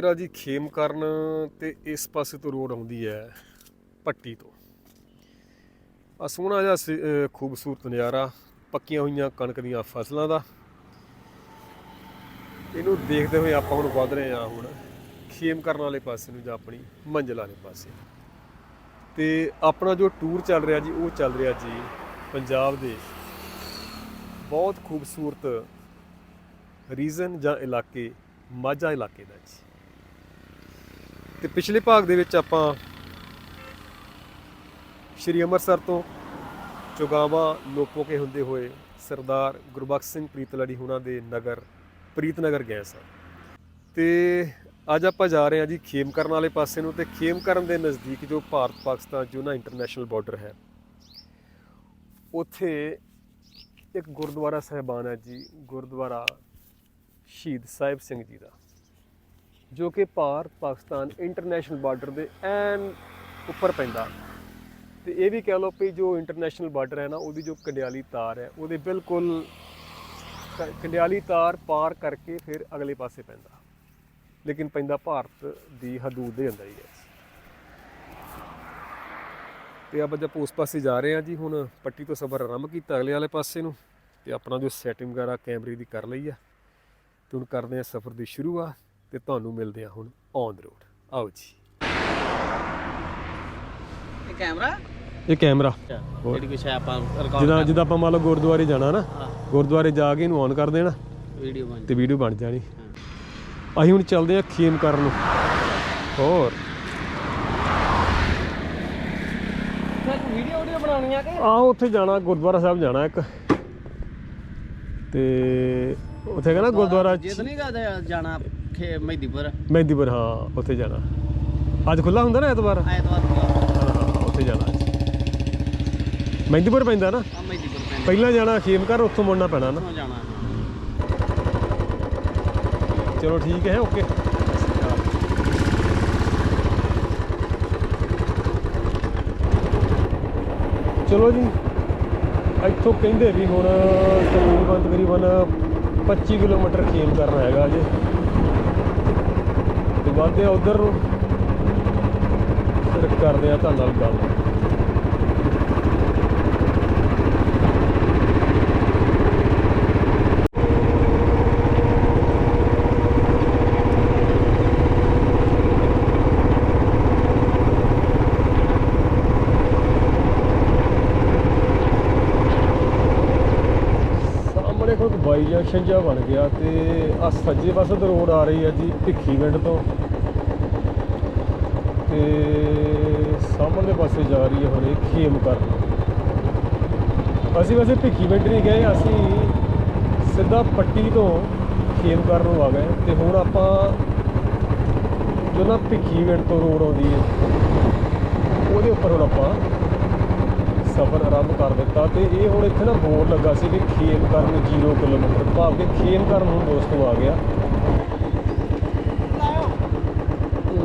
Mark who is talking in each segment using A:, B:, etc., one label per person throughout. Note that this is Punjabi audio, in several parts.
A: ਇਧਰ ਜੀ ਖੇਮਕਰਨ ਤੇ ਇਸ ਪਾਸੇ ਤੋਂ ਰੋਡ ਆਉਂਦੀ ਹੈ ਪੱਟੀ ਤੋਂ। ਆ ਸੋਹਣਾ ਜਿਹਾ ਖੂਬਸੂਰਤ ਨਜ਼ਾਰਾ, ਪੱਕੀਆਂ ਹੋਈਆਂ ਕਣਕ ਦੀਆਂ ਫਸਲਾਂ ਦਾ। ਇਹਨੂੰ ਦੇਖਦੇ ਹੋਏ ਆਪਾਂ ਹੁਣ ਵਧ ਰਹੇ ਹਾਂ ਹੁਣ ਖੇਮ ਕਰਨ ਵਾਲੇ ਪਾਸੇ ਨੂੰ ਜਾਂ ਆਪਣੀ ਮੰਜ਼ਿਲ ਵਾਲੇ ਪਾਸੇ। ਤੇ ਆਪਣਾ ਜੋ ਟੂਰ ਚੱਲ ਰਿਹਾ ਜੀ, ਉਹ ਚੱਲ ਰਿਹਾ ਜੀ ਪੰਜਾਬ ਦੇ ਬਹੁਤ ਖੂਬਸੂਰਤ ਰੀਜਨ ਜਾਂ ਇਲਾਕੇ, ਮਾਝਾ ਇਲਾਕੇ ਦਾ ਜੀ। ਤੇ ਪਿਛਲੇ ਭਾਗ ਦੇ ਵਿੱਚ ਆਪਾਂ ਸ਼੍ਰੀ ਅੰਮ੍ਰਿਤਸਰ ਤੋਂ ਚੁਗਾਵਾ ਲੋਪੋਕੇ ਹੁੰਦੇ ਹੋਏ ਸਰਦਾਰ ਗੁਰਬਖਸ਼ ਸਿੰਘ ਪ੍ਰੀਤਲੜੀ ਹੁਣਾਂ ਦੇ ਨਗਰ, ਪ੍ਰੀਤਨਗਰ ਗਏ ਸਾਂ। ਤੇ ਅੱਜ ਆਪਾਂ ਜਾ ਰਹੇ ਹਾਂ ਜੀ ਖੇਮਕਰਨ ਵਾਲੇ ਪਾਸੇ ਨੂੰ ਤੇ ਖੇਮਕਰਨ ਦੇ ਨਜ਼ਦੀਕ ਜੋ ਭਾਰਤ ਪਾਕਿਸਤਾਨ ਜੂਨਾ ਇੰਟਰਨੈਸ਼ਨਲ ਬਾਰਡਰ ਹੈ, ਉੱਥੇ ਇੱਕ ਗੁਰਦੁਆਰਾ ਸਹਿਬਾਨ ਹੈ ਜੀ, ਗੁਰਦੁਆਰਾ ਸ਼ਹੀਦ ਸਾਹਿਬ ਸਿੰਘ ਜੀ ਦਾ। ਜੋ ਕਿ ਭਾਰਤ ਪਾਕਿਸਤਾਨ ਇੰਟਰਨੈਸ਼ਨਲ ਬਾਰਡਰ ਦੇ ਐਨ ਉੱਪਰ ਪੈਂਦਾ। ਤੇ ਇਹ ਵੀ ਕਹਿ ਲਓ ਵੀ ਜੋ ਇੰਟਰਨੈਸ਼ਨਲ ਬਾਰਡਰ ਹੈ ਨਾ, ਉਹਦੀ ਜੋ ਕੰਡਿਆਲੀ ਤਾਰ ਹੈ, ਉਹਦੇ ਬਿਲਕੁਲ ਕੰਡਿਆਲੀ ਤਾਰ ਪਾਰ ਕਰਕੇ ਫਿਰ ਅਗਲੇ ਪਾਸੇ ਪੈਂਦਾ। ਲੇਕਿਨ ਪੈਂਦਾ ਭਾਰਤ ਦੀ ਹਦੂਦ ਦੇ ਅੰਦਰ ਹੀ ਹੈ। ਤੇ ਆਪਾਂ ਜਦ ਉਸ ਪਾਸੇ ਜਾ ਰਹੇ ਹਾਂ ਜੀ, ਹੁਣ ਪੱਟੀ ਤੋਂ ਸਫ਼ਰ ਆਰੰਭ ਕੀਤਾ ਅਗਲੇ ਵਾਲੇ ਪਾਸੇ ਨੂੰ, ਤੇ ਆਪਣਾ ਜੋ ਸੈਟਿੰਗ ਵਗੈਰਾ ਕੈਮਰੇ ਦੀ ਕਰ ਲਈ ਆ ਤੇ ਹੁਣ ਕਰਦੇ ਹਾਂ ਸਫ਼ਰ ਦੀ ਸ਼ੁਰੂਆਤ। ਤੇ ਤੁਹਾਨੂੰ ਮਿਲਦੇ ਹਾਂ ਹੁਣ ਔਨ ਦ ਰੋਡ ਆਓ ਜੀ।
B: ਇਹ ਕੈਮਰਾ?
A: ਇਹ ਕੈਮਰਾ।
B: ਜਿਹੜੀ ਕੁਛ ਹੈ ਆਪਾਂ ਰਿਕਾਰਡ
A: ਜਿੱਦਾਂ ਜਿੱਦਾਂ ਆਪਾਂ ਮੰਨ ਲਓ ਗੁਰਦੁਆਰੇ ਜਾਣਾ ਨਾ ਗੁਰਦੁਆਰੇ ਜਾ ਕੇ ਇਹਨੂੰ ਔਨ ਕਰ ਦੇਣਾ।
B: ਵੀਡੀਓ ਬਣ
A: ਤੇ ਵੀਡੀਓ ਬਣ ਜਾਣੀ। ਅਸੀਂ ਹੁਣ ਚੱਲਦੇ ਹਾਂ ਖੇਮ ਕਰਨ ਨੂੰ। ਹੋਰ।
B: ਫਿਰ ਵੀਡੀਓ ਵੀਡੀਓ ਬਣਾਉਣੀ ਆ ਕਿ?
A: ਆਹ ਉੱਥੇ ਜਾਣਾ ਗੁਰਦੁਆਰਾ ਸਾਹਿਬ ਜਾਣਾ ਇੱਕ। ਤੇ ਉੱਥੇ ਕਹਿੰਦਾ ਗੁਰਦੁਆਰਾ
B: ਜੇ ਤਾਂ ਨਹੀਂ ਗਾ ਜਾਣਾ। ਖੇ ਮਹਿਦੀਪੁਰ।
A: ਮਹਿੰਦੀਪੁਰ ਹਾਂ ਉੱਥੇ ਜਾਣਾ। ਅੱਜ ਖੁੱਲਾ ਹੁੰਦਾ ਨਾ ਐਤਵਾਰ?
B: ਐਤਵਾਰ ਨੂੰ
A: ਹਾਂ ਹਾਂ ਉੱਥੇ ਜਾਣਾ। ਮਹਿੰਦੀਪੁਰ ਪੈਂਦਾ ਨਾ?
B: ਆ ਮਹਿਦੀਪੁਰ ਪਿੰਡ
A: ਪਹਿਲਾਂ ਜਾਣਾ ਖੇਮ ਕਰ ਉੱਥੋਂ ਮੁੜਨਾ ਪੈਣਾ ਨਾ।
B: ਜਾਣਾ।
A: ਚਲੋ ਠੀਕ ਹੈ ਓਕੇ। ਚਲੋ ਜੀ ਇੱਥੋਂ ਕਹਿੰਦੇ ਵੀ ਹੁਣ ਤਕਰੀਬਨ ਤਕਰੀਬਨ 25 ਕਿਲੋਮੀਟਰ ਖੇਮ ਕਰਨਾ ਹੈਗਾ ਜੇ ਤੇ ਵੱਧਦੇ ਆ ਉਧਰ ਨੂੰ ਫਿਰ ਕਰਦੇ ਆ ਤੁਹਾਡੇ ਨਾਲ ਗੱਲ ਸਾਹਮਣੇ ਕੋਈ ਬਾਈ ਬਣ ਗਿਆ ਤੇ ਆ ਸੱਜੇ ਪਾਸੇ ਤੋਂ ਰੋਡ ਆ ਰਹੀ ਹੈ ਜੀ ਭਿੱਖੀ ਪਿੰਡ ਤੋਂ। ਤੇ ਸਾਹਮਣੇ ਪਾਸੇ ਜਾ ਰਹੀ ਹੈ ਹੁਣ ਇਹ ਖੇਮਕਰ ਅਸੀਂ ਵੈਸੇ ਭਿੱਖੀ ਪਿੰਡ ਨਹੀਂ ਗਏ, ਅਸੀਂ ਸਿੱਧਾ ਪੱਟੀ ਤੋਂ ਖੇਮਕਰ ਨੂੰ ਆ ਗਏ ਤੇ ਹੁਣ ਆਪਾਂ ਜੋ ਨਾ ਭਿੱਖੀਵਿੰਡ ਤੋਂ ਰੋਡ ਆਉਂਦੀ ਹੈ, ਉਹਦੇ ਉੱਪਰ ਹੁਣ ਆਪਾਂ ਸਫ਼ਰ ਆਰੰਭ ਕਰ ਦਿੱਤਾ ਤੇ ਇਹ ਹੁਣ ਇੱਥੇ ਨਾ ਬੋਰਡ ਲੱਗਾ ਸੀ ਕਿ ਖੇਮ ਕਰਨ 0 ਕਿਲੋਮੀਟਰ। ਭਾਵ ਕਿ ਖੇਮ ਕਰਨ ਹੁਣ ਦੋਸਤੋ ਆ ਗਿਆ।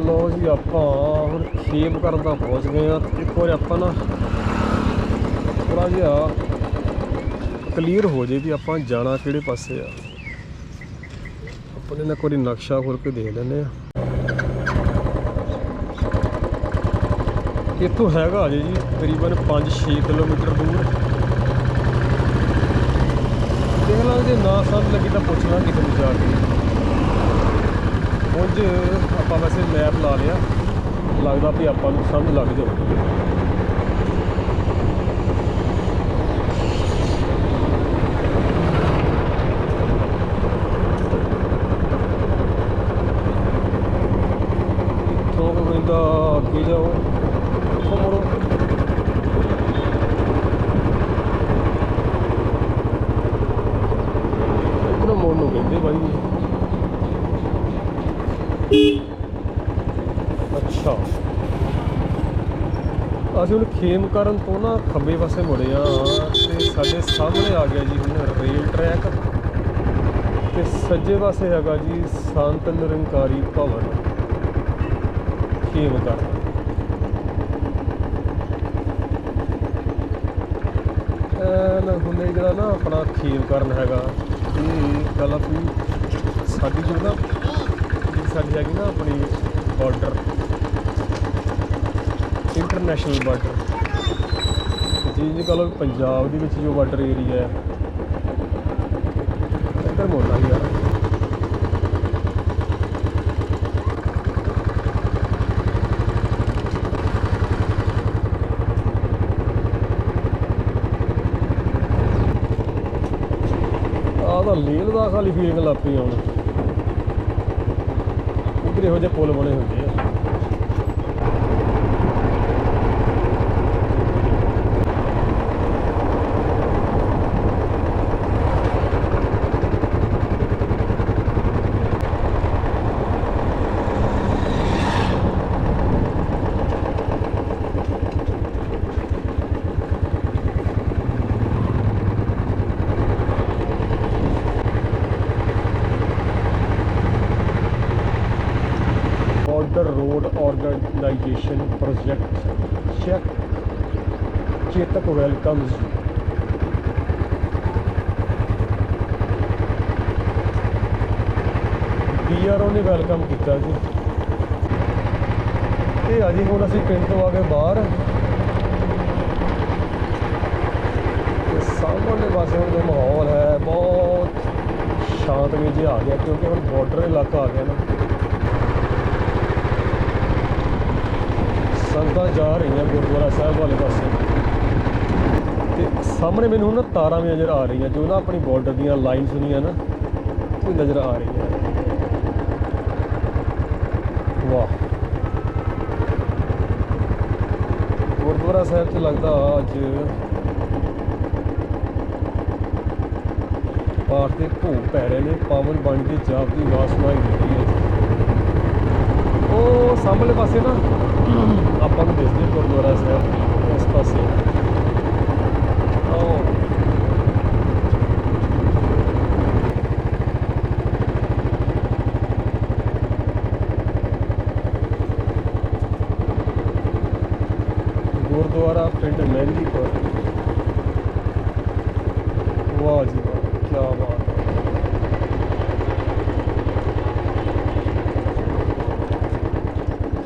A: ਲੋ ਜੀ ਆਪਾਂ ਹੁਣ ਖੇਮ ਕਰਨ ਤਾਂ ਪਹੁੰਚ ਗਏ ਆ ਇੱਕ ਵਾਰ ਆਪਾਂ ਨਾ ਥੋੜਾ ਜਿਹਾ ਕਲੀਅਰ ਹੋ ਜੇ ਵੀ ਆਪਾਂ ਜਾਣਾ ਕਿਹੜੇ ਪਾਸੇ ਆ। ਆਪਣੇ ਨਾਲ ਕੋਈ ਨਕਸ਼ਾ ਖੋਲ ਕੇ ਦੇਖ ਲੈਂਦੇ ਆ ਇੱਥੋਂ ਹੈਗਾ ਅਜੇ ਜੀ, ਤਕਰੀਬਨ 5-6 ਕਿਲੋਮੀਟਰ ਦੂਰ। ਦੇਖ ਲਾਂ ਜੇ ਨਾ ਸਮਝ ਲੱਗੀ ਤਾਂ ਪੁੱਛ ਲਾਂ ਕਿਸੇ ਨੂੰ ਜਾ ਕੇ। ਉਂਝ ਆਪਾਂ ਵੈਸੇ ਮੈਪ ਲਾ ਲਿਆ, ਲੱਗਦਾ ਵੀ ਆਪਾਂ ਨੂੰ ਸਮਝ ਲੱਗ ਜਾਊ। ਇੱਥੋਂ ਕਹਿੰਦਾ ਅੱਗੇ ਜਾਓ ਇੱਥੋਂ ਮੁੜੋ ਇੱਧਰੋਂ ਮੋੜ ਨੂੰ ਕਹਿੰਦੇ ਬਾਈ ਅੱਛਾ ਅਸੀਂ ਹੁਣ ਖੇਮ ਕਰਨ ਤੋਂ ਨਾ ਖੱਬੇ ਪਾਸੇ ਮੁੜਿਆ ਆ ਤੇ ਸਾਡੇ ਸਾਹਮਣੇ ਆ ਗਿਆ ਜੀ ਹੁਣ ਰੇਲ ਟਰੈਕ। ਤੇ ਸੱਜੇ ਪਾਸੇ ਹੈਗਾ ਜੀ ਸੰਤ ਨਿਰੰਕਾਰੀ ਭਵਨ। ਖੇਮ ਕਰਨ। ਨਾ ਹੁੰਦੇ ਜਿਹੜਾ ਨਾ ਆਪਣਾ ਖੇਮ ਕਰਨ ਹੈਗਾ, ਇਹ ਗੱਲ ਆ ਵੀ ਸਾਡੀ ਜੋ ਨਾ, ਸਾਡੀ ਹੈਗੀ ਨਾ ਆਪਣੀ ਬਾਰਡਰ ਇੰਟਰਨੈਸ਼ਨਲ ਬਾਰਡਰ ਜੀ ਜੀ ਕਹ ਲਓ ਪੰਜਾਬ ਦੇ ਵਿੱਚ ਜੋ ਬਾਰਡਰ ਏਰੀਆ ਹੈ। ਇੱਧਰ ਮੋੜਨਾ ਯਾਰ। ਆਹ ਤਾਂ ਲੀਲ ਦਾ ਖਾਲੀ ਫੀਲਿੰਗ ਲੱਗ ਪਈ ਹੁਣ। ਉੱਧਰ ਇਹੋ ਜਿਹੇ ਪੁਲ ਬਣੇ ਹੁੰਦੇ organization project. Check chetak welcomes you PRO ਨੇ ਵੈਲਕਮ ਕੀਤਾ ਜੀ। ਤੇ ਅਜੇ ਹੁਣ ਅਸੀਂ ਪਿੰਡ ਤੋਂ ਆ ਕੇ ਬਾਹਰ। ਤੇ ਸਾਹਮਣੇ ਪਾਸੇ ਹੁਣ ਜੋ ਮਾਹੌਲ ਹੈ, ਬਹੁਤ ਸ਼ਾਂਤਮਈ ਜਿਹਾ ਆ ਗਿਆ, ਕਿਉਂਕਿ ਹੁਣ ਬਾਰਡਰ ਇਲਾਕਾ ਆ ਗਿਆ ਨਾ। ਸੰਗਤਾਂ ਜਾ ਰਹੀਆਂ ਗੁਰਦੁਆਰਾ ਸਾਹਿਬ ਵਾਲੇ ਪਾਸੇ। ਤੇ ਸਾਹਮਣੇ ਮੈਨੂੰ ਨਾ ਤਾਰਾਂ ਵੀ ਨਜ਼ਰ ਆ ਰਹੀਆਂ, ਜੋ ਨਾ ਆਪਣੀ ਬਾਰਡਰ ਦੀਆਂ ਲਾਈਨਸ ਹੁੰਦੀਆਂ ਨਾ, ਉਹ ਨਜ਼ਰ ਆ ਰਹੀਆਂ ਵਾਹ। ਗੁਰਦੁਆਰਾ ਸਾਹਿਬ 'ਚ ਲੱਗਦਾ ਅੱਜ ਪਾਠ ਦੇ ਭੋਗ ਪੈ ਰਹੇ ਨੇ, ਪਾਵਨ ਬਣ ਕੇ ਜਾਪ ਦੀ ਆਵਾਜ਼ ਸੁਣਾਈ ਦੇ ਹੈ। ਉਹ ਸਾਹਮਣੇ ਪਾਸੇ ਨਾ ਆਪਾਂ ਨੂੰ ਦਿਸਦੇ ਗੁਰਦੁਆਰਾ ਸਾਹਿਬ ਇਸ ਪਾਸੇ ਉਹ ਗੁਰਦੁਆਰਾ ਪਿੰਡ ਮਹਿੰਦੀਪੁਰ ਵਾਹ ਜੀ ਵਾਹ ਕੀ ਬਾਤ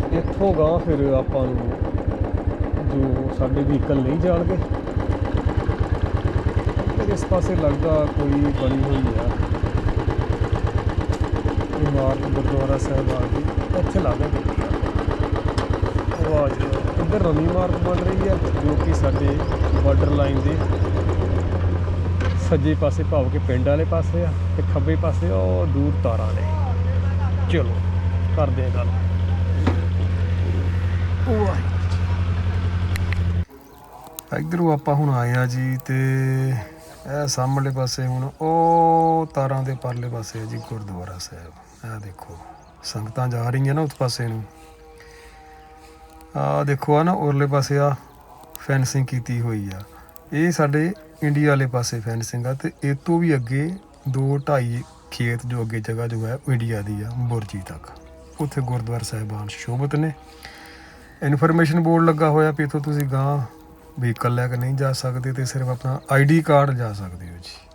A: ਹੈ ਇੱਥੋਂ ਗਾਂ ਫਿਰ ਆਪਾਂ ਨੂੰ ਜੋ ਸਾਡੇ ਵਹੀਕਲ ਨਹੀਂ ਜਾਣਗੇ ਤੇ ਇਸ ਪਾਸੇ ਲੱਗਦਾ ਕੋਈ ਬਣੀ ਹੋਈ ਆ। ਇਮਾਰਤ ਗੁਰਦੁਆਰਾ ਸਾਹਿਬ ਆ ਗਈ ਇੱਥੇ ਲੱਗਦਾ। ਵਾਹ ਇੱਧਰ ਨਵੀਂ ਇਮਾਰਤ ਬਣ ਰਹੀ ਹੈ ਜੋ ਕਿ ਸਾਡੇ ਬਾਰਡਰ ਲਾਈਨ ਦੇ ਸੱਜੇ ਪਾਸੇ ਭਾਵ ਕਿ ਪਿੰਡ ਵਾਲੇ ਪਾਸੇ ਆ ਤੇ ਖੱਬੇ ਪਾਸੇ ਉਹ ਦੂਰ ਤਾਰਾਂ ਨੇ। ਚਲੋ, ਕਰਦੇ ਹਾਂ ਗੱਲ। ਇਧਰੋਂ ਆਪਾਂ ਹੁਣ ਆਏ ਆ ਜੀ ਤੇ ਇਹ ਸਾਹਮਣੇ ਪਾਸੇ ਹੁਣ ਉਹ ਤਾਰਾਂ ਦੇ ਪਰਲੇ ਪਾਸੇ ਹੈ ਜੀ ਗੁਰਦੁਆਰਾ ਸਾਹਿਬ। ਇਹ ਦੇਖੋ, ਸੰਗਤਾਂ ਜਾ ਰਹੀਆਂ ਨਾ ਉਸ ਪਾਸੇ ਨੂੰ। ਆ ਦੇਖੋ ਆ ਨਾ ਉਰਲੇ ਪਾਸੇ ਆ ਫੈਂਸਿੰਗ ਕੀਤੀ ਹੋਈ ਆ। ਇਹ ਸਾਡੇ ਇੰਡੀਆ ਵਾਲੇ ਪਾਸੇ ਫੈਂਸਿੰਗ ਆ ਤੇ ਇਹ ਤੋਂ ਵੀ ਅੱਗੇ 2 2.5 ਖੇਤ ਜੋ ਅੱਗੇ ਜਗ੍ਹਾ ਜੋ ਹੈ ਇੰਡੀਆ ਦੀ ਆ, ਬੁਰਜੀ ਤੱਕ। ਉੱਥੇ ਗੁਰਦੁਆਰਾ ਸਾਹਿਬਾਨ ਸ਼ੋਭਤ ਨੇ। ਇਨਫੋਰਮੇਸ਼ਨ ਬੋਰਡ ਲੱਗਾ ਹੋਇਆ ਵੀ ਇੱਥੋਂ ਤੁਸੀਂ ਗਾਂ ਵਹੀਕਲ ਲੈ ਕੇ ਨਹੀਂ ਜਾ ਸਕਦੇ ਤੇ ਸਿਰਫ ਆਪਣਾ ਆਈਡੀ ਕਾਰਡ ਜਾ ਸਕਦੇ ਹੋ ਜੀ।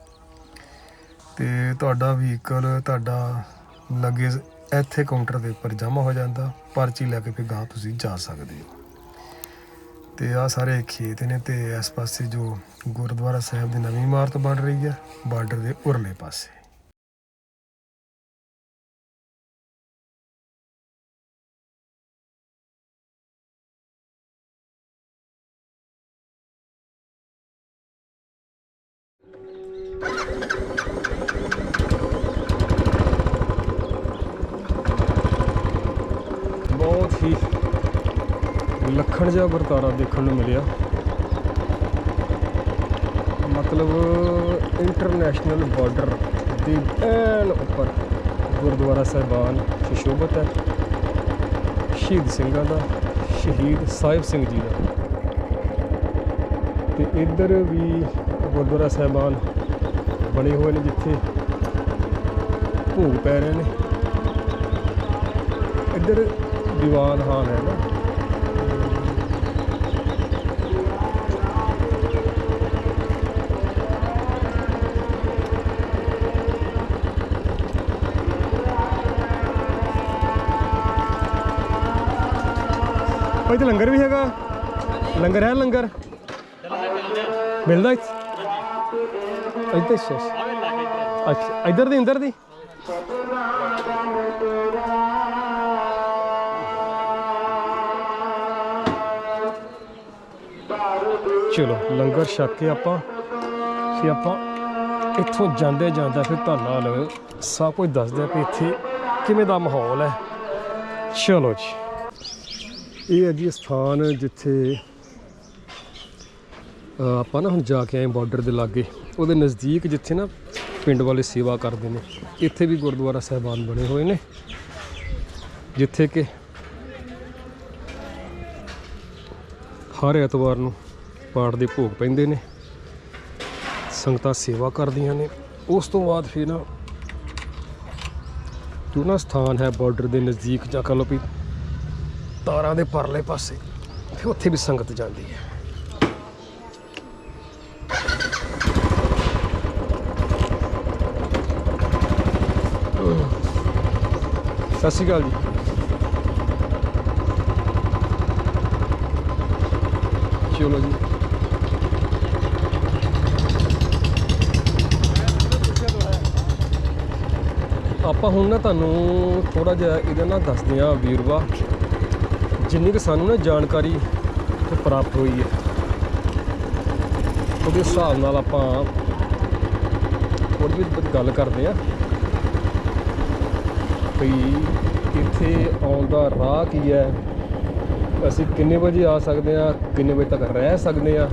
A: ਤੇ ਤੁਹਾਡਾ ਵਹੀਕਲ ਤੁਹਾਡਾ ਲਗੇਜ ਇੱਥੇ ਕਾਊਂਟਰ ਦੇ ਉੱਪਰ ਜਮ੍ਹਾਂ ਹੋ ਜਾਂਦਾ, ਪਰਚੀ ਲੈ ਕੇ ਫਿਰ ਗਾਂ ਤੁਸੀਂ ਜਾ ਸਕਦੇ ਹੋ। ਤੇ ਆ ਸਾਰੇ ਖੇਤ ਨੇ ਤੇ ਇਸ ਪਾਸੇ ਜੋ ਗੁਰਦੁਆਰਾ ਸਾਹਿਬ ਦੀ ਨਵੀਂ ਇਮਾਰਤ ਬਣ ਰਹੀ ਹੈ, ਬਾਰਡਰ ਦੇ ਉਰਲੇ ਪਾਸੇ। ਬਹੁਤ ਹੀ ਲੱਖਣ ਜਿਹਾ ਵਰਤਾਰਾ ਦੇਖਣ ਨੂੰ ਮਿਲਿਆ। ਮਤਲਬ ਇੰਟਰਨੈਸ਼ਨਲ ਬਾਰਡਰ ਦੀ ਐਨ ਉੱਪਰ ਗੁਰਦੁਆਰਾ ਸਾਹਿਬਾਨ ਸ਼ਸ਼ੋਭਤ ਹੈ ਸ਼ਹੀਦ ਸਿੰਘਾਂ ਦਾ, ਸ਼ਹੀਦ ਸਾਹਿਬ ਸਿੰਘ ਜੀ ਦਾ। ਤੇ ਇੱਧਰ ਵੀ ਗੁਰਦੁਆਰਾ ਸਾਹਿਬਾਨ ਬਣੇ ਹੋਏ ਨੇ ਜਿੱਥੇ ਭੋਗ ਪੈ ਰਹੇ ਨੇ। ਇੱਧਰ ਦੀਵਾਨ ਹਾਲ ਹੈ ਨਾ। ਭਾਈ ਲੰਗਰ ਵੀ ਹੈਗਾ। ਲੰਗਰ ਹੈ ਲੰਗਰ? ਮਿਲਦਾ ਇੱਥੇ? ਇੱਥੇ ਅੱਛਾ ਅੱਛਾ। ਅੱਛਾ ਦੀ ਇੰਦਰ ਦੀ? ਚਲੋ, ਲੰਗਰ ਛੱਕ ਕੇ ਆਪਾਂ, ਫਿਰ ਆਪਾਂ ਇੱਥੋਂ ਜਾਂਦੇ ਜਾਂਦਾ ਫਿਰ ਤੁਹਾਨੂੰ ਨਾਲ ਸਭ ਕੁਝ ਦੱਸਦੇ ਆ ਕਿ ਇੱਥੇ ਕਿਵੇਂ ਦਾ ਮਾਹੌਲ ਹੈ। ਚਲੋ ਜੀ। ਇਹ ਹੈ ਜੀ ਸਥਾਨ ਜਿੱਥੇ ਆਪਾਂ ਨਾ ਹੁਣ ਜਾ ਕੇ ਆਏ ਬਾਰਡਰ ਦੇ ਲਾਗੇ, ਉਹਦੇ ਨਜ਼ਦੀਕ ਜਿੱਥੇ ਨਾ ਪਿੰਡ ਵਾਲੇ ਸੇਵਾ ਕਰਦੇ ਨੇ। ਇੱਥੇ ਵੀ ਗੁਰਦੁਆਰਾ ਸਾਹਿਬਾਨ ਬਣੇ ਹੋਏ ਨੇ। ਜਿੱਥੇ ਕਿ ਹਰ ਐਤਵਾਰ ਨੂੰ ਪਾਠ ਦੇ ਭੋਗ ਪੈਂਦੇ ਨੇ। ਸੰਗਤਾਂ ਸੇਵਾ ਕਰਦੀਆਂ ਨੇ। ਉਸ ਤੋਂ ਬਾਅਦ ਫਿਰ ਨਾ ਜੋ ਸਥਾਨ ਹੈ ਬਾਰਡਰ ਦੇ ਨਜ਼ਦੀਕ, ਜਾਂ ਕਹ ਲਓ ਵੀ ਤਾਰਾਂ ਦੇ ਪਰਲੇ ਪਾਸੇ। ਫਿਰ ਉੱਥੇ ਵੀ ਸੰਗਤ ਜਾਂਦੀ ਹੈ। ਸਤਿ ਸ਼੍ਰੀ ਅਕਾਲ ਜੀ। ਚਲੋ ਜੀ। ਆਪਾਂ ਹੁਣ ਨਾ ਤੁਹਾਨੂੰ ਥੋੜਾ ਜਿਹਾ ਇਹਦਾ ਨਾ ਦੱਸਦੇ ਆ ਵੀਰਵਾ। ਜਿੰਨੀ ਕਿ ਸਾਨੂੰ ਨਾ ਜਾਣਕਾਰੀ ਤੇ ਪ੍ਰਾਪਤ ਹੋਈ ਹੈ। ਉਹਦੇ ਹਿਸਾਬ ਨਾਲ ਆਪਾਂ ਥੋੜੀ ਜਿਹੀ ਗੱਲ ਕਰਦੇ ਆ ਵੀ ਇੱਥੇ ਆਉਣ ਦਾ ਰਾਹ ਕੀ ਹੈ? ਅਸੀਂ ਕਿੰਨੇ ਵਜੇ ਆ ਸਕਦੇ ਆ ਕਿੰਨੇ ਵਜੇ ਤੱਕ ਰਹਿ ਸਕਦੇ ਆ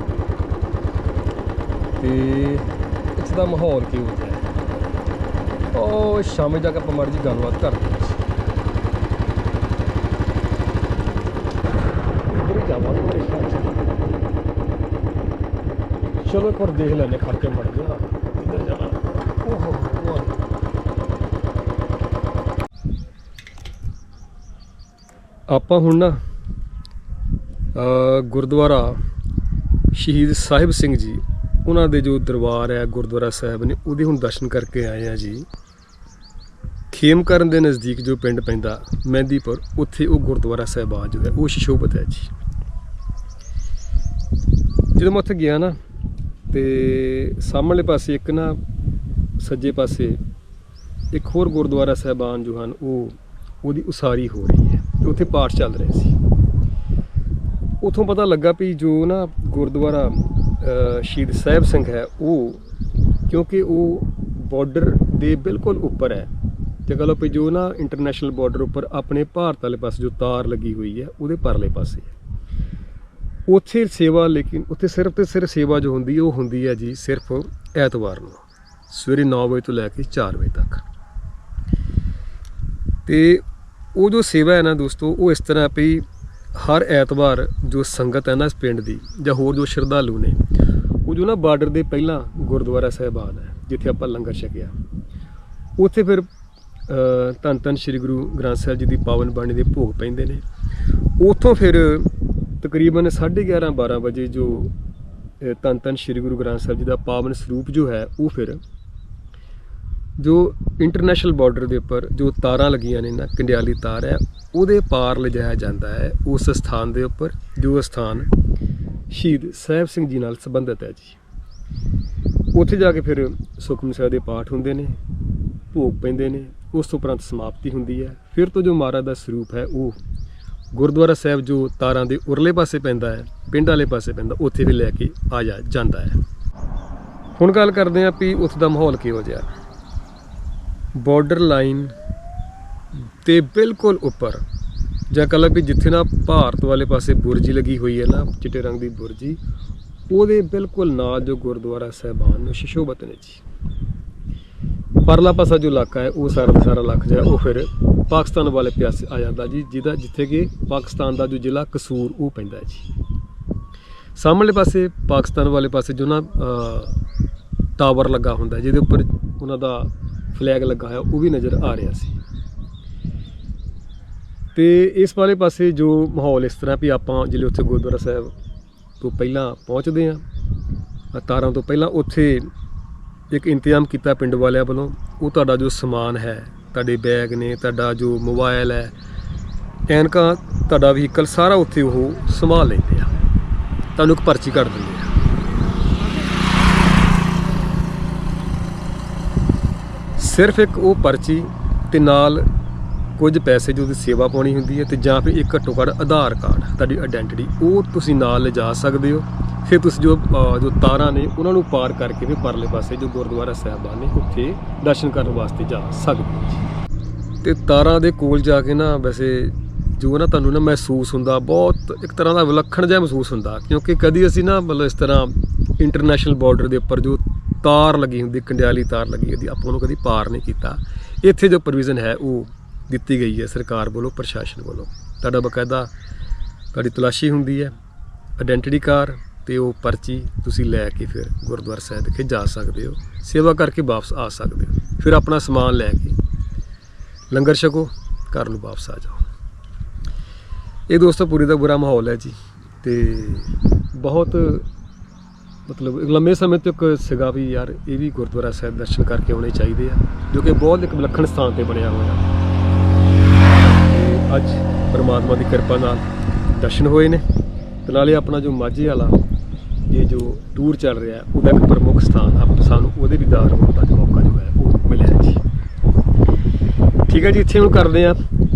A: ਤੇ ਇੱਥੇ ਦਾ ਮਾਹੌਲ ਕਿਹੋ ਜਿਹਾ ਹੈ? ਉਹ ਸ਼ਾਮੇ ਜਾ ਕੇ ਆਪਾਂ ਮਾੜੀ ਜਿਹੀ ਗੱਲਬਾਤ ਕਰਦੇ ਹਾਂ। ਚਲੋ ਇੱਕ ਵਾਰ ਦੇਖ ਲੈਨੇ ਖੜ ਕੇ ਮੜ ਗਿਆ ਕਿੱਧਰ ਜਾਣਾ ਓਹੋ ਵਾਹ ਆਪਾਂ ਹੁਣ ਨਾ ਗੁਰਦੁਆਰਾ ਸ਼ਹੀਦ ਸਾਹਿਬ ਸਿੰਘ ਜੀ, ਉਹਨਾਂ ਦੇ ਜੋ ਦਰਬਾਰ ਹੈ, ਗੁਰਦੁਆਰਾ ਸਾਹਿਬ ਨੇ, ਉਹਦੇ ਹੁਣ ਦਰਸ਼ਨ ਕਰਕੇ ਆਏ ਆ ਜੀ। ਖੇਮਕਰਨ ਦੇ ਨਜ਼ਦੀਕ ਜੋ ਪਿੰਡ ਪੈਂਦਾ, ਮਹਿੰਦੀਪੁਰ, ਉੱਥੇ ਉਹ ਗੁਰਦੁਆਰਾ ਸਾਹਿਬ ਆ ਜੋ ਹੈ। ਉਹ ਸ਼ਿਸ਼ੋਭਤ ਹੈ ਜੀ। ਜਦੋਂ ਮੈਂ ਉੱਥੇ ਗਿਆ ਨਾ, ਤੇ ਸਾਹਮਣੇ ਪਾਸੇ ਇੱਕ ਨਾ, ਸੱਜੇ ਪਾਸੇ ਇੱਕ ਹੋਰ ਗੁਰਦੁਆਰਾ ਸਾਹਿਬਾਨ ਜੋ ਹਨ, ਉਹ, ਉਹਦੀ ਉਸਾਰੀ ਹੋ ਰਹੀ ਹੈ। ਉੱਥੇ ਪਾਠ ਚੱਲ ਰਿਹਾ ਸੀ। ਉਥੋਂ ਪਤਾ ਲੱਗਾ ਵੀ ਜੋ ਨਾ ਗੁਰਦੁਆਰਾ ਸ਼ਹੀਦ ਸਾਹਿਬ ਸਿੰਘ ਹੈ, ਉਹ ਕਿਉਂਕਿ ਉਹ ਬਾਰਡਰ ਦੇ ਬਿਲਕੁਲ ਉੱਪਰ ਹੈ। ਤੇ ਕਹ ਲਓ ਵੀ ਜੋ ਨਾ ਇੰਟਰਨੈਸ਼ਨਲ ਬਾਰਡਰ ਉੱਪਰ ਆਪਣੇ ਭਾਰਤ ਵਾਲੇ ਪਾਸੇ ਜੋ ਤਾਰ ਲੱਗੀ ਹੋਈ ਹੈ, ਉਹਦੇ ਪਰਲੇ ਪਾਸੇ ਹੈ। ਉੱਥੇ ਸੇਵਾ, ਲੇਕਿਨ ਉੱਥੇ ਸਿਰਫ ਤੇ ਸਿਰਫ ਸੇਵਾ ਜੋ ਹੁੰਦੀ ਹੈ, ਉਹ ਹੁੰਦੀ ਹੈ ਜੀ ਸਿਰਫ ਐਤਵਾਰ ਨੂੰ, ਸਵੇਰੇ 9 ਵਜੇ ਤੋਂ ਲੈ ਕੇ 4 ਵਜੇ ਤੱਕ। ਤੇ ਉਹ ਜੋ ਸੇਵਾ ਹੈ ਨਾ ਦੋਸਤੋ, ਉਹ ਇਸ ਤਰ੍ਹਾਂ ਵੀ ਹਰ ਐਤਵਾਰ ਜੋ ਸੰਗਤ ਹੈ ਨਾ ਇਸ ਪਿੰਡ ਦੀ ਜਾਂ ਹੋਰ ਜੋ ਸ਼ਰਧਾਲੂ ਨੇ, ਉਹ ਜੋ ਨਾ ਬਾਰਡਰ ਦੇ ਪਹਿਲਾਂ ਗੁਰਦੁਆਰਾ ਸਾਹਿਬਾਨ ਹੈ, ਜਿੱਥੇ ਆਪਾਂ ਲੰਗਰ ਛਕਿਆ। ਉੱਥੇ ਫਿਰ ਧੰਨ ਧੰਨ ਸ੍ਰੀ ਗੁਰੂ ਗ੍ਰੰਥ ਸਾਹਿਬ ਜੀ ਦੀ ਪਾਵਨ ਬਾਣੀ ਦੇ ਭੋਗ ਪੈਂਦੇ ਨੇ। ਉੱਥੋਂ ਫਿਰ ਤਕਰੀਬਨ 11:30 12 ਵਜੇ ਜੋ ਧੰਨ ਧੰਨ ਸ੍ਰੀ ਗੁਰੂ ਗ੍ਰੰਥ ਸਾਹਿਬ ਜੀ ਦਾ ਪਾਵਨ ਸਰੂਪ ਜੋ ਹੈ, ਉਹ ਫਿਰ ਜੋ ਇੰਟਰਨੈਸ਼ਨਲ ਬਾਰਡਰ ਦੇ ਉੱਪਰ ਜੋ ਤਾਰਾਂ ਲੱਗੀਆਂ ਨੇ ਨਾ, ਕੰਡਿਆਲੀ ਤਾਰ ਹੈ, ਉਹਦੇ ਪਾਰ ਲਿਜਾਇਆ ਜਾਂਦਾ ਹੈ, ਉਸ ਸਥਾਨ ਦੇ ਉੱਪਰ, ਜੋ ਸਥਾਨ ਸ਼ਹੀਦ ਸਾਹਿਬ ਸਿੰਘ ਜੀ ਨਾਲ ਸੰਬੰਧਿਤ ਹੈ ਜੀ। ਉੱਥੇ ਜਾ ਕੇ ਫਿਰ ਸੁਖਮਨੀ ਸਾਹਿਬ ਦੇ ਪਾਠ ਹੁੰਦੇ ਨੇ, ਭੋਗ ਪੈਂਦੇ ਨੇ, ਉਸ ਤੋਂ ਉਪਰੰਤ ਸਮਾਪਤੀ ਹੁੰਦੀ ਹੈ। ਫਿਰ ਤੋਂ ਜੋ ਮਹਾਰਾਜ ਦਾ ਸਰੂਪ ਹੈ, ਉਹ ਗੁਰਦੁਆਰਾ ਸਾਹਿਬ ਜੋ ਤਾਰਾਂ ਦੇ ਉਰਲੇ ਪਾਸੇ ਪੈਂਦਾ ਹੈ, ਪਿੰਡ ਵਾਲੇ ਪਾਸੇ ਪੈਂਦਾ, ਉੱਥੇ ਵੀ ਲੈ ਕੇ ਆ ਜਾਂਦਾ ਹੈ। ਹੁਣ ਗੱਲ ਕਰਦੇ ਹਾਂ ਵੀ ਉੱਥੇ ਦਾ ਮਾਹੌਲ ਕਿਹੋ ਜਿਹਾ ਬਾਰਡਰ ਲਾਈਨ ਤੇ ਬਿਲਕੁਲ ਉੱਪਰ। ਜਾਂ ਕਹ ਵੀ ਜਿੱਥੇ ਨਾ ਭਾਰਤ ਵਾਲੇ ਪਾਸੇ ਬੁਰਜੀ ਲੱਗੀ ਹੋਈ ਹੈ ਨਾ, ਚਿੱਟੇ ਰੰਗ ਦੀ ਬੁਰਜੀ, ਉਹਦੇ ਬਿਲਕੁਲ ਨਾਲ ਜੋ ਗੁਰਦੁਆਰਾ ਸਾਹਿਬਾਨ ਨੂੰ ਸ਼ਿਸ਼ੋਭਤ ਨੇ ਜੀ। ਪਰਲਾ ਪਾਸਾ ਜੋ ਇਲਾਕਾ ਹੈ, ਉਹ ਸਾਰਾ ਦਾ ਸਾਰਾ ਇਲਾਕਾ ਜਿਹੜਾ ਉਹ ਫਿਰ ਪਾਕਿਸਤਾਨ ਵਾਲੇ ਪਾਸੇ ਆ ਜਾਂਦਾ ਜੀ, ਜਿਹਦਾ ਜਿੱਥੇ ਕਿ ਪਾਕਿਸਤਾਨ ਦਾ ਜੋ ਜ਼ਿਲ੍ਹਾ ਕਸੂਰ, ਉਹ ਪੈਂਦਾ ਜੀ। ਸਾਹਮਣੇ ਪਾਸੇ, ਪਾਕਿਸਤਾਨ ਵਾਲੇ ਪਾਸੇ ਜੋ ਨਾ ਟਾਵਰ ਲੱਗਾ ਹੁੰਦਾ ਜਿਹਦੇ ਉੱਪਰ ਉਹਨਾਂ ਦਾ ਫਲੈਗ ਲੱਗਾ ਹੋਇਆ, ਉਹ ਵੀ ਨਜ਼ਰ ਆ ਰਿਹਾ ਸੀ। ਤੇ ਇਸ ਵਾਲੇ ਪਾਸੇ ਜੋ ਮਾਹੌਲ ਇਸ ਤਰ੍ਹਾਂ ਵੀ ਆਪਾਂ ਜਿਹੜੇ ਉੱਥੇ ਗੁਰਦੁਆਰਾ ਸਾਹਿਬ ਤੋਂ ਪਹਿਲਾਂ ਪਹੁੰਚਦੇ ਆ ਤਾਰਾਂ ਤੋਂ ਪਹਿਲਾਂ ਉੱਥੇ ਇੱਕ ਇੰਤਜ਼ਾਮ ਕੀਤਾ ਪਿੰਡ ਵਾਲਿਆਂ ਵੱਲੋਂ, ਉਹ ਤੁਹਾਡਾ ਜੋ ਸਮਾਨ ਹੈ, ਤੁਹਾਡੇ ਬੈਗ ਨੇ, ਤੁਹਾਡਾ ਜੋ ਮੋਬਾਈਲ ਹੈ, ਐਨਕਾਂ ਤੁਹਾਡਾ ਵਹੀਕਲ ਸਾਰਾ ਉੱਥੇ ਉਹ ਸੰਭਾਲ ਲੈਂਦੇ ਆ। ਤੁਹਾਨੂੰ ਇੱਕ ਪਰਚੀ ਕੱਢ ਦਿੰਦੇ ਆ। ਸਿਰਫ ਇੱਕ ਉਹ ਪਰਚੀ ਤੇ ਨਾਲ ਕੁਝ ਪੈਸੇ ਜੋ ਦੀ ਸੇਵਾ ਪਾਉਣੀ ਹੁੰਦੀ ਹੈ ਤੇ ਜਾਂ ਫਿਰ ਇੱਕ ਘੱਟੋ ਘੱਟ ਆਧਾਰ ਕਾਰਡ, ਤੁਹਾਡੀ ਆਇਡੈਂਟੀਟੀ ਉਹ ਤੁਸੀਂ ਨਾਲ ਲਿਜਾ ਸਕਦੇ ਹੋ। ਫਿਰ ਤੁਸੀਂ ਜੋ ਜੋ ਤਾਰਾਂ ਨੇ, ਉਹਨਾਂ ਨੂੰ ਪਾਰ ਕਰਕੇ ਵੀ ਪਰਲੇ ਪਾਸੇ ਜੋ ਗੁਰਦੁਆਰਾ ਸਾਹਿਬਾਨ ਨੇ, ਉੱਥੇ ਦਰਸ਼ਨ ਕਰਨ ਵਾਸਤੇ ਜਾ ਸਕਦੇ ਹੋ ਜੀ। ਤੇ ਤਾਰਾਂ ਦੇ ਕੋਲ ਜਾ ਕੇ ਨਾ, ਵੈਸੇ ਜੋ ਨਾ ਤੁਹਾਨੂੰ ਨਾ ਮਹਿਸੂਸ ਹੁੰਦਾ, ਬਹੁਤ ਇੱਕ ਤਰ੍ਹਾਂ ਦਾ ਵਿਲੱਖਣ ਜਿਹਾ ਮਹਿਸੂਸ ਹੁੰਦਾ, ਕਿਉਂਕਿ ਕਦੀ ਅਸੀਂ ਨਾ ਮਤਲਬ ਇਸ ਤਰ੍ਹਾਂ ਇੰਟਰਨੈਸ਼ਨਲ ਬਾਰਡਰ ਦੇ ਉੱਪਰ ਜੋ ਤਾਰ ਲੱਗੀ ਹੁੰਦੀ ਕੰਡਿਆਲੀ ਤਾਰ ਲੱਗੀ ਹੁੰਦੀ, ਆਪਾਂ ਉਹਨੂੰ ਕਦੀ ਪਾਰ ਨਹੀਂ ਕੀਤਾ। ਇੱਥੇ ਜੋ ਪ੍ਰੋਵੀਜ਼ਨ ਹੈ, ਉਹ ਦਿੱਤੀ ਗਈ ਹੈ ਸਰਕਾਰ ਵੱਲੋਂ, ਪ੍ਰਸ਼ਾਸਨ ਵੱਲੋਂ। ਤੁਹਾਡਾ ਬਕਾਇਦਾ ਤੁਹਾਡੀ ਤਲਾਸ਼ੀ ਹੁੰਦੀ ਹੈ ਆਇਡੈਂਟੀਟੀ ਕਾਰ ਤੇ ਉਹ ਪਰਚੀ ਤੁਸੀਂ ਲੈ ਕੇ ਫਿਰ ਗੁਰਦੁਆਰਾ ਸਾਹਿਬ ਵਿਖੇ ਜਾ ਸਕਦੇ ਹੋ। ਸੇਵਾ ਕਰਕੇ ਵਾਪਸ ਆ ਸਕਦੇ ਹੋ। ਫਿਰ ਆਪਣਾ ਸਮਾਨ ਲੈ ਕੇ ਲੰਗਰ ਛਕੋ, ਘਰ ਨੂੰ ਵਾਪਸ ਆ ਜਾਓ। ਇਹ ਦੋਸਤੋ, ਪੂਰੀ ਦਾ ਬੁਰਾ ਮਾਹੌਲ ਹੈ ਜੀ ਤੇ ਬਹੁਤ ਮਤਲਬ ਇੱਕ ਲੰਮੇ ਸਮੇਂ ਤੱਕ ਸੀਗਾ ਵੀ ਯਾਰ ਇਹ ਵੀ ਗੁਰਦੁਆਰਾ ਸਾਹਿਬ ਦਰਸ਼ਨ ਕਰਕੇ ਆਉਣੇ ਚਾਹੀਦੇ ਆ, ਜੋ ਕਿ ਬਹੁਤ ਇੱਕ ਵਿਲੱਖਣ ਸਥਾਨ ਤੇ ਬਣਿਆ ਹੋਇਆ। ਤੇ ਅੱਜ ਪਰਮਾਤਮਾ ਦੀ ਕਿਰਪਾ ਨਾਲ ਦਰਸ਼ਨ ਹੋਏ ਨੇ ਤੇ ਨਾਲੇ ਆਪਣਾ ਜੋ ਮਾਝੇ ਵਾਲਾ, ਇਹ ਜੋ ਟੂਰ ਚੱਲ ਰਿਹਾ, ਉਹਦਾ ਇੱਕ ਪ੍ਰਮੁੱਖ ਸਥਾਨ ਆਪ ਸਾਨੂੰ ਉਹਦੇ ਵੀ ਦਾਰ ਹੋਣ ਦਾ ਜੋ ਮੌਕਾ ਜੋ ਹੈ, ਉਹ ਮਿਲਿਆ ਜੀ। ਠੀਕ ਹੈ ਜੀ, ਇੱਥੇ ਹੁਣ ਕਰਦੇ ਆ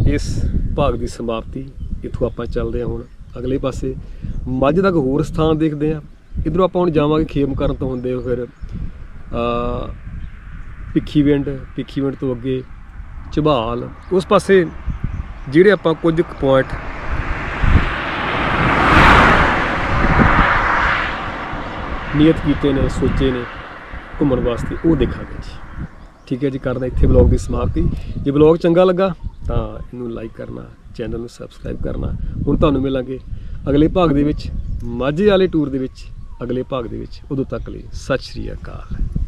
A: ਇਸ ਭਾਗ ਦੀ ਸਮਾਪਤੀ। ਇੱਥੋਂ ਆਪਾਂ ਚੱਲਦੇ ਹਾਂ ਹੁਣ ਅਗਲੇ ਪਾਸੇ। ਮੱਝ ਦਾ ਇੱਕ ਹੋਰ ਸਥਾਨ ਦੇਖਦੇ ਆ ਇਧਰੋਂ ਆਪਾਂ ਹੁਣ ਜਾਵਾਂਗੇ ਖੇਮ ਕਰਨ ਤੋਂ ਹੁੰਦੇ ਹੋ ਫਿਰ ਆ ਭਿੱਖੀਵਿੰਡ ਭਿੱਖੀਵਿੰਡ ਤੋਂ ਅੱਗੇ ਝਬਾਲ ਉਸ ਪਾਸੇ ਜਿਹੜੇ ਆਪਾਂ ਕੁਝ ਪੁਆਇੰਟ ਨਿਯਤ ਕੀਤੇ ਨੇ, ਸੋਚੇ ਨੇ ਘੁੰਮਣ ਵਾਸਤੇ, ਉਹ ਦੇਖਾਂਗੇ ਜੀ। ਠੀਕ ਹੈ ਜੀ ਕਰਦਾ ਇੱਥੇ ਵਲੌਗ ਦੀ ਸਮਾਪਤੀ। ਜੇ ਵਲੌਗ ਚੰਗਾ ਲੱਗਾ ਤਾਂ ਇਹਨੂੰ ਲਾਈਕ ਕਰਨਾ ਚੈਨਲ ਨੂੰ ਸਬਸਕ੍ਰਾਈਬ ਕਰਨਾ। ਹੁਣ ਤੁਹਾਨੂੰ ਮਿਲਾਂਗੇ ਅਗਲੇ ਭਾਗ ਦੇ ਵਿੱਚ, ਮਾਝੇ ਵਾਲੇ ਟੂਰ ਦੇ ਵਿੱਚ ਅਗਲੇ ਭਾਗ ਦੇ ਵਿੱਚ ਉਦੋਂ ਤੱਕ ਲਈ ਸਤਿ ਸ਼੍ਰੀ ਅਕਾਲ।